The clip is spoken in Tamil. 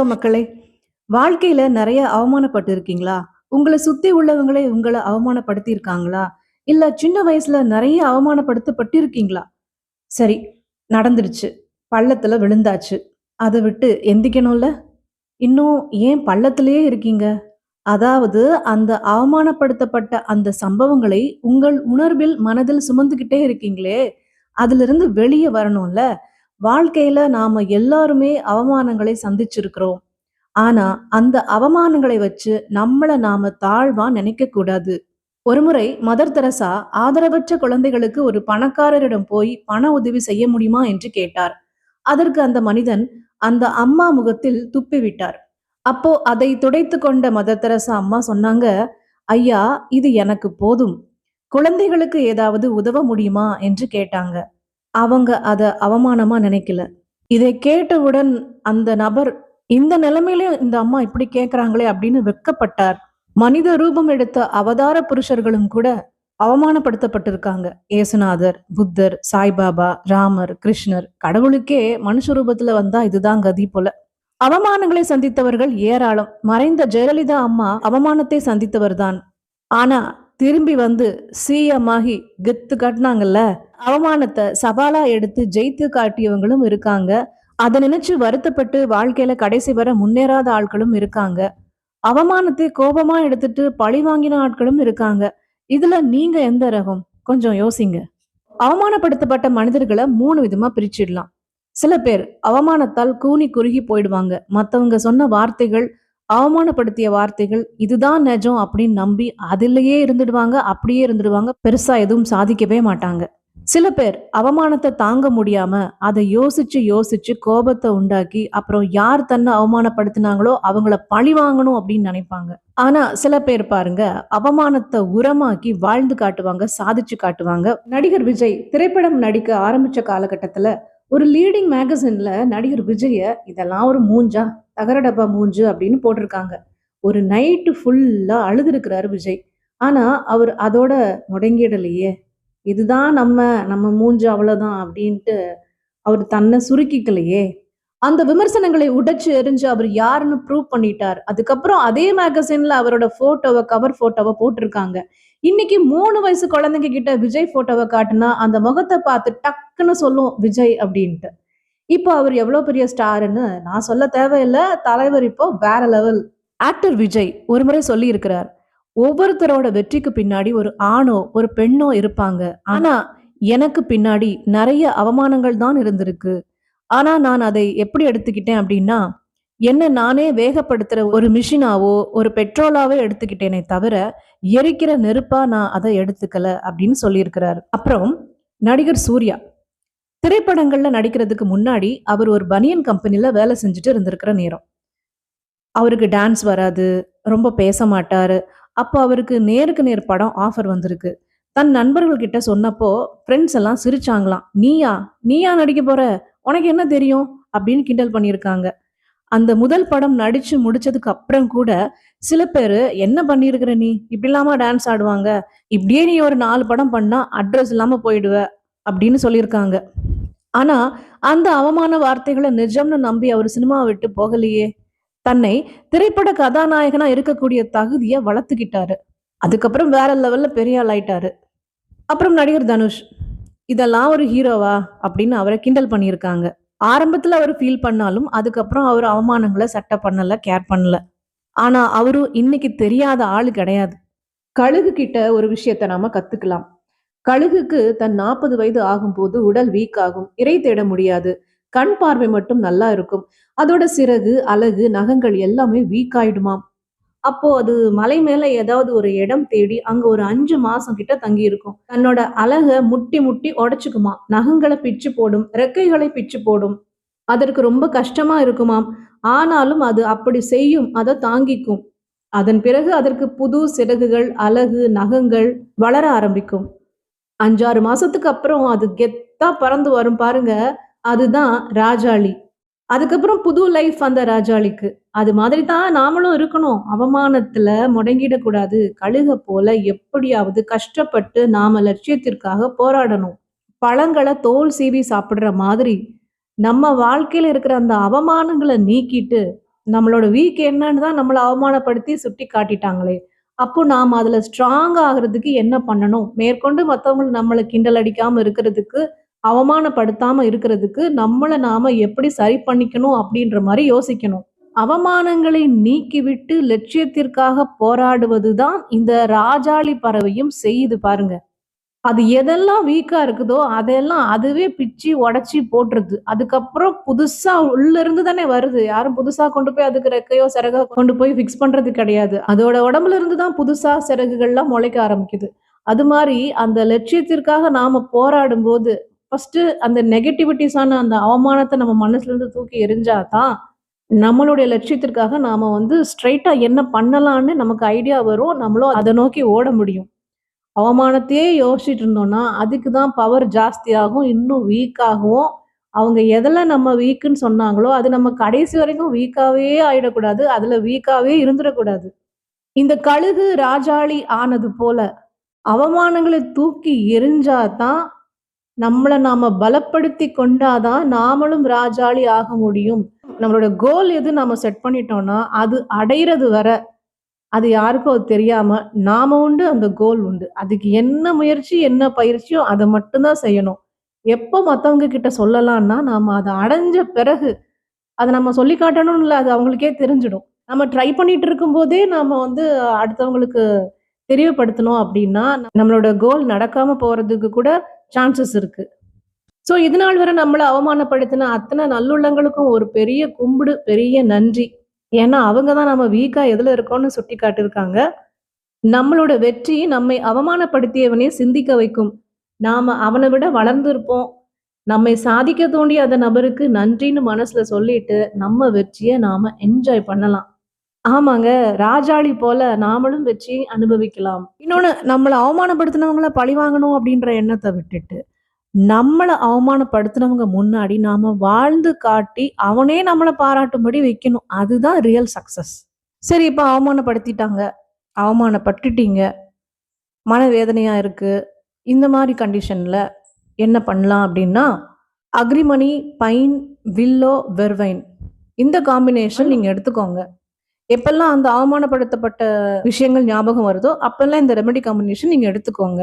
ஹலோ மக்களே. வாழ்க்கையில நிறைய அவமானப்பட்டு இருக்கீங்களா உங்களை சுத்தி உள்ளவங்களே உங்களை அவமானப்படுத்தி இருக்காங்களா இல்ல சின்ன வயசுல நிறைய அவமானப்படுத்தப்பட்டு இருக்கீங்களா சரி நடந்துருச்சு பள்ளத்துல விழுந்தாச்சு. அதை விட்டு எந்திக்கணும்ல? இன்னும் ஏன் பள்ளத்திலேயே இருக்கீங்க? அதாவது அந்த அவமானப்படுத்தப்பட்ட அந்த சம்பவங்களை உங்கள் உணர்வில் மனதில் சுமந்துக்கிட்டே இருக்கீங்களே. அதிலிருந்து வெளியே வரணும்ல? வாழ்க்கையில நாம எல்லாருமே அவமானங்களை சந்திச்சிருக்கிறோம். ஆனா அந்த அவமானங்களை வச்சு நம்மள நாம தாழ்வா நினைக்க கூடாது. ஒருமுறை மதர் தெரசா ஆதரவற்ற குழந்தைகளுக்கு ஒரு பணக்காரரிடம் போய் பண உதவி செய்ய முடியுமா என்று கேட்டார். அதற்கு அந்த மனிதன் அந்த அம்மா முகத்தில் துப்பி விட்டார். அப்போ அதை துடைத்து கொண்ட மதர் தெரசா அம்மா சொன்னாங்க ஐயா இது எனக்கு போதும். குழந்தைகளுக்கு ஏதாவது உதவ முடியுமா? என்று கேட்டாங்க. அவங்க அத அவமானமா நினைக்கல. இதை கேட்டவுடன் அந்த நபர் இந்த நிலைமையிலும் இந்த அம்மா இப்படி கேக்குறாங்களே அப்படின்னு வெட்கப்பட்டார். மனித ரூபம் எடுத்த அவதார புருஷர்களும் கூட அவமானப்படுத்தப்பட்டிருக்காங்க. ஏசுநாதர் புத்தர் சாய்பாபா ராமர் கிருஷ்ணர் கடவுளுக்கே மனுஷ ரூபத்துல வந்தா இதுதான் கதி போல. அவமானங்களை சந்தித்தவர்கள் ஏராளம். மறைந்த ஜெயலலிதா அம்மா அவமானத்தை சந்தித்தவர் தான் ஆனா திரும்பி வந்து சிஎம் ஆகி கெத்து காட்டினாங்கல்ல அவமானத்தை சவாலா எடுத்து ஜெயித்து காட்டியவங்களும் இருக்காங்க. அதை நினைச்சு வருத்தப்பட்டு வாழ்க்கையில கடைசி வர முன்னேறாத ஆட்களும் இருக்காங்க. அவமானத்தை கோபமா எடுத்துட்டு பழி வாங்கின ஆட்களும் இருக்காங்க. இதுல நீங்க எந்த ரகம்? கொஞ்சம் யோசிங்க. அவமானப்படுத்தப்பட்ட மனிதர்களை மூணு விதமா பிரிச்சிடலாம். சில பேர் அவமானத்தால் கூனி குறுகி போயிடுவாங்க. மத்தவங்க சொன்ன வார்த்தைகள் அவமானப்படுத்திய வார்த்தைகள் இதுதான் நிஜம் அப்படின்னு நம்பி அதிலேயே இருந்துடுவாங்க அப்படியே இருந்துடுவாங்க பெருசா எதுவும் சாதிக்கவே மாட்டாங்க. சில பேர் அவமானத்தை தாங்க முடியாம அதை யோசிச்சு யோசிச்சு கோபத்தை உண்டாக்கி அப்புறம் யார் தன்னை அவமானப்படுத்தினாங்களோ அவங்கள பழி வாங்கணும் அப்படின்னு நினைப்பாங்க. ஆனா சில பேர் பாருங்க அவமானத்தை உரமாக்கி வாழ்ந்து காட்டுவாங்க சாதிச்சு காட்டுவாங்க. நடிகர் விஜய் திரைப்படம் நடிக்க ஆரம்பிச்ச காலகட்டத்துல ஒரு லீடிங் மேகசின்ல நடிகர் விஜய இதெல்லாம் ஒரு மூஞ்சா? தகர டப்பா மூஞ்சு? அப்படின்னு போட்டிருக்காங்க. ஒரு நைட்டு ஃபுல்லா அழுதுருக்கிறாரு விஜய். ஆனா அவர் அதோட முடங்கிடலையே. இதுதான் நம்ம நம்ம மூஞ்சு அவ்வளவுதான் அப்படின்ட்டு அவர் தன்னை சுருக்கிக்கலையே. அந்த விமர்சனங்களை உடைச்சு எரிஞ்சு அவர் யாருன்னு ப்ரூவ் பண்ணிட்டார். அதுக்கப்புறம் அதே மேகசின்ல அவரோட போட்டோவை கவர் போட்டோவை போட்டிருக்காங்க. இன்னைக்கு மூணு வயசு குழந்தைங்க கிட்ட விஜய் போட்டோவை காட்டுனா அந்த முகத்தை பார்த்து டக்குன்னு சொல்லும் விஜய் அப்படின்ட்டு. இப்போ அவர் எவ்வளோ பெரிய ஸ்டாருன்னு நான் சொல்ல தேவையில்லை. தலைவர் இப்போ வேற லெவல் ஆக்டர் விஜய் ஒரு முறை சொல்லி இருக்கிறார் ஒவ்வொருத்தரோட வெற்றிக்கு பின்னாடி ஒரு ஆணோ ஒரு பெண்ணோ இருப்பாங்க. ஆனா எனக்கு பின்னாடி நிறைய அவமானங்கள் தான் இருந்திருக்கு. ஆனா நான் அதை எப்படி எடுத்துக்கிட்டேன் அப்படின்னா என்ன நானே வேகப்படுத்துற ஒரு மிஷினாவோ ஒரு பெட்ரோலாவோ எடுத்துக்கிட்டேனே தவிர எரிக்கிற நெருப்பா நான் அதை எடுத்துக்கல அப்படின்னு சொல்லியிருக்கிறார். அப்புறம் நடிகர் சூர்யா. திரைப்படங்கள்ல நடிக்கிறதுக்கு முன்னாடி அவர் ஒரு பனியன் கம்பெனில வேலை செஞ்சுட்டு இருந்திருக்கிற நேரம். அவருக்கு டான்ஸ் வராது ரொம்ப பேச மாட்டாரு. அப்போ அவருக்கு நேருக்கு நேர் படம் ஆஃபர் வந்திருக்கு. தன் நண்பர்கள்கிட்ட சொன்னப்போ ஃப்ரெண்ட்ஸ் எல்லாம் சிரிச்சாங்களாம். நீயா? நீயா நடிக்க போற? உனக்கு என்ன தெரியும்? அப்படின்னு கிண்டல் பண்ணியிருக்காங்க. அந்த முதல் படம் நடிச்சு முடிச்சதுக்கு அப்புறம் கூட சில பேர் என்ன பண்ணியிருக்கிற நீ? இப்படி இல்லாம டான்ஸ் ஆடுவாங்க? இப்படியே நீ ஒரு நாலு படம் பண்ணா அட்ரஸ் இல்லாம போயிடுவ. அப்படின்னு சொல்லியிருக்காங்க. ஆனா அந்த அவமான வார்த்தைகளை நிஜம்னு நம்பி அவர் சினிமாவை விட்டு போகலையே. தன்னை திரைப்பட கதாநாயகனா இருக்கக்கூடிய தகுதியை வளர்த்துக்கிட்டாரு. அதுக்கப்புறம் வேற லெவல்ல பெரிய ஆள் ஆயிட்டாரு. அப்புறம் நடிகர் தனுஷ். இதெல்லாம் ஒரு ஹீரோவா? அப்படின்னு அவரை கிண்டல் பண்ணியிருக்காங்க. ஆரம்பத்துல அவர் ஃபீல் பண்ணாலும் அதுக்கப்புறம் அவர் அவமானங்களை சட்டை பண்ணல கேர் பண்ணல. ஆனா அவரும் இன்னைக்கு தெரியாத ஆள் கிடையாது. கழுகு கிட்ட ஒரு விஷயத்த நாம கத்துக்கலாம். கழுகுக்கு தன் நாற்பது வயது ஆகும்போது உடல் வீக் ஆகும் இறை தேட முடியாது கண் பார்வை மட்டும் நல்லா இருக்கும் அதோட சிறகு அழகு நகங்கள் எல்லாமே வீக் ஆயிடுமாம். அப்போ அது மலை மேல ஏதாவது ஒரு இடம் தேடி அங்க ஒரு அஞ்சு மாசம் கிட்ட தங்கி இருக்கும் தன்னோட அழக முட்டி முட்டி உடைச்சுக்குமா நகங்களை பிச்சு போடும் ரெக்கைகளை பிச்சு போடும். அதற்கு ரொம்ப கஷ்டமா இருக்குமாம். ஆனாலும் அது அப்படி செய்யும் அதை தாங்கிக்கும். அதன் பிறகு அதற்கு புது சிறகுகள் அலகு நகங்கள் வளர ஆரம்பிக்கும். அஞ்சாறு மாசத்துக்கு அப்புறம் அது கெத்தா பறந்து வரும் பாருங்க. அதுதான் ராஜாளி. அதுக்கப்புறம் புது லைஃப் அந்த ராஜாளிக்கு அது மாதிரி தான் நாமளும் இருக்கணும் அவமானத்துல முடங்கிடக்கூடாது கழுக போல எப்படியாவது கஷ்டப்பட்டு நாம லட்சியத்திற்காக போராடணும் பழங்களை தோல் சீவி சாப்பிடுற மாதிரி நம்ம வாழ்க்கையில இருக்கிற அந்த அவமானங்களை நீக்கிட்டு நம்மளோட வீக் என்னன்னு தான் நம்மளை அவமானப்படுத்தி சுட்டி காட்டிட்டாங்களே! அப்போ நாம் அதில் ஸ்ட்ராங் ஆகுறதுக்கு என்ன பண்ணணும்? மேற்கொண்டு மத்தவங்க நம்மளை கிண்டல் அடிக்காமல் இருக்கிறதுக்கு, அவமானப்படுத்தாம இருக்கிறதுக்கு, நம்மளை நாம எப்படி சரி பண்ணிக்கணும் அப்படின்ற மாதிரி யோசிக்கணும். அவமானங்களை நீக்கிவிட்டு லட்சியத்திற்காக போராடுவது தான் இந்த ராஜாளி பறவையும் செய்யுது பாருங்க. அது எதெல்லாம் வீக்கா இருக்குதோ, அதெல்லாம் அதுவே பிச்சு உடச்சி போட்டுருது. அதுக்கப்புறம் புதுசா உள்ள இருந்து தானே வருது. யாரும் புதுசா கொண்டு போய் அதுக்கு ரெக்கையோ, சிறகோ கொண்டு போய் ஃபிக்ஸ் பண்றது கிடையாது. அதோட உடம்புல இருந்து தான் புதுசா சிறகுகள்லாம் முளைக்க ஆரம்பிக்குது. அது மாதிரி அந்த லட்சியத்திற்காக நாம போராடும்போது, ஃபஸ்ட்டு அந்த நெகட்டிவிட்டிஸான அந்த அவமானத்தை நம்ம மனசுல இருந்து தூக்கி எறிஞ்சா தான், நம்மளுடைய லட்சியத்திற்காக நாம வந்து ஸ்ட்ரைட்டாக என்ன பண்ணலான்னு நமக்கு ஐடியா வரும். நம்மளும் அதை நோக்கி ஓட முடியும். அவமானத்தையே யோசிச்சுட்டு இருந்தோம்னா, அதுக்கு தான் பவர் ஜாஸ்தியாகும். இன்னும் வீக்காகவும் அவங்க எதில் நம்ம வீக்குன்னு சொன்னாங்களோ, அது நம்ம கடைசி வரைக்கும் வீக்காவே ஆயிடக்கூடாது. அதுல வீக்காவே இருந்துடக்கூடாது இந்த கழுகு ராஜாளி ஆனது போல, அவமானங்களை தூக்கி எரிஞ்சாதான் நம்மளை நாம பலப்படுத்தி கொண்டாதான் நாமளும் ராஜாளி ஆக முடியும். நம்மளோட கோல் எது நாம செட் பண்ணிட்டோம்னா, அது அடையிறது வர, அது யாருக்கும் அது தெரியாம, நாம உண்டு, அந்த கோல் உண்டு. அதுக்கு என்ன முயற்சி, என்ன பயிற்சியோ அதை மட்டும்தான் செய்யணும். எப்போ மற்றவங்க கிட்ட சொல்லலாம்னா, நாம அதை அடைஞ்ச பிறகு, அதை நம்ம சொல்லி காட்டணும்னு இல்லை அது அவங்களுக்கே தெரிஞ்சிடும். நம்ம ட்ரை பண்ணிட்டு இருக்கும் போதே நாம வந்து அடுத்தவங்களுக்கு தெரியப்படுத்தணும் அப்படின்னா, நம்மளோட கோல் நடக்காம போறதுக்கு கூட சான்சஸ் இருக்கு. ஸோ இதனால் வரை நம்மளை அவமானப்படுத்தின அத்தனை நல்லுள்ளங்களுக்கும் ஒரு பெரிய கும்பிடு, பெரிய நன்றி. ஏன்னா, அவங்க தான் நம்ம வீக்கா எதுல இருக்கோம்னு சுட்டி காட்டியிருக்காங்க. நம்மளோட வெற்றி நம்மை அவமானப்படுத்தியவனே சிந்திக்க வைக்கும். நாம அவனை விட வளர்ந்திருப்போம். நம்மை சாதிக்க தோண்டிய அந்த நபருக்கு நன்றின்னு மனசுல சொல்லிட்டு, நம்ம வெற்றியை நாம என்ஜாய் பண்ணலாம். ஆமாங்க. ராஜாளி போல நாமளும் வெற்றியை அனுபவிக்கலாம். இன்னொன்னு நம்மள அவமானப்படுத்தினவங்கள பழிவாங்கணும் அப்படின்ற எண்ணத்த விட்டுட்டு, நம்மள அவமானப்படுத்தினவங்க முன்னாடி நாம வாழ்ந்து காட்டி, அவனே நம்மள பாராட்டும்படி வைக்கணும். அதுதான் ரியல் சக்சஸ். சரி இப்ப அவமானப்படுத்திட்டாங்க. அவமானப்பட்டுட்டீங்க. மனவேதனையா இருக்கு. இந்த மாரி கண்டிஷன்ல என்ன பண்ணலாம் அப்படின்னா, அக்ரிமணி பைன், வில்லோ, வெர்வைன் இந்த காம்பினேஷன் நீங்க எடுத்துக்கோங்க. எப்பல்லாம் அந்த அவமானப்படுத்தப்பட்ட விஷயங்கள் ஞாபகம் வருதோ, அப்பல்லாம் இந்த ரெமெடி காம்பினேஷன் நீங்க எடுத்துக்கோங்க.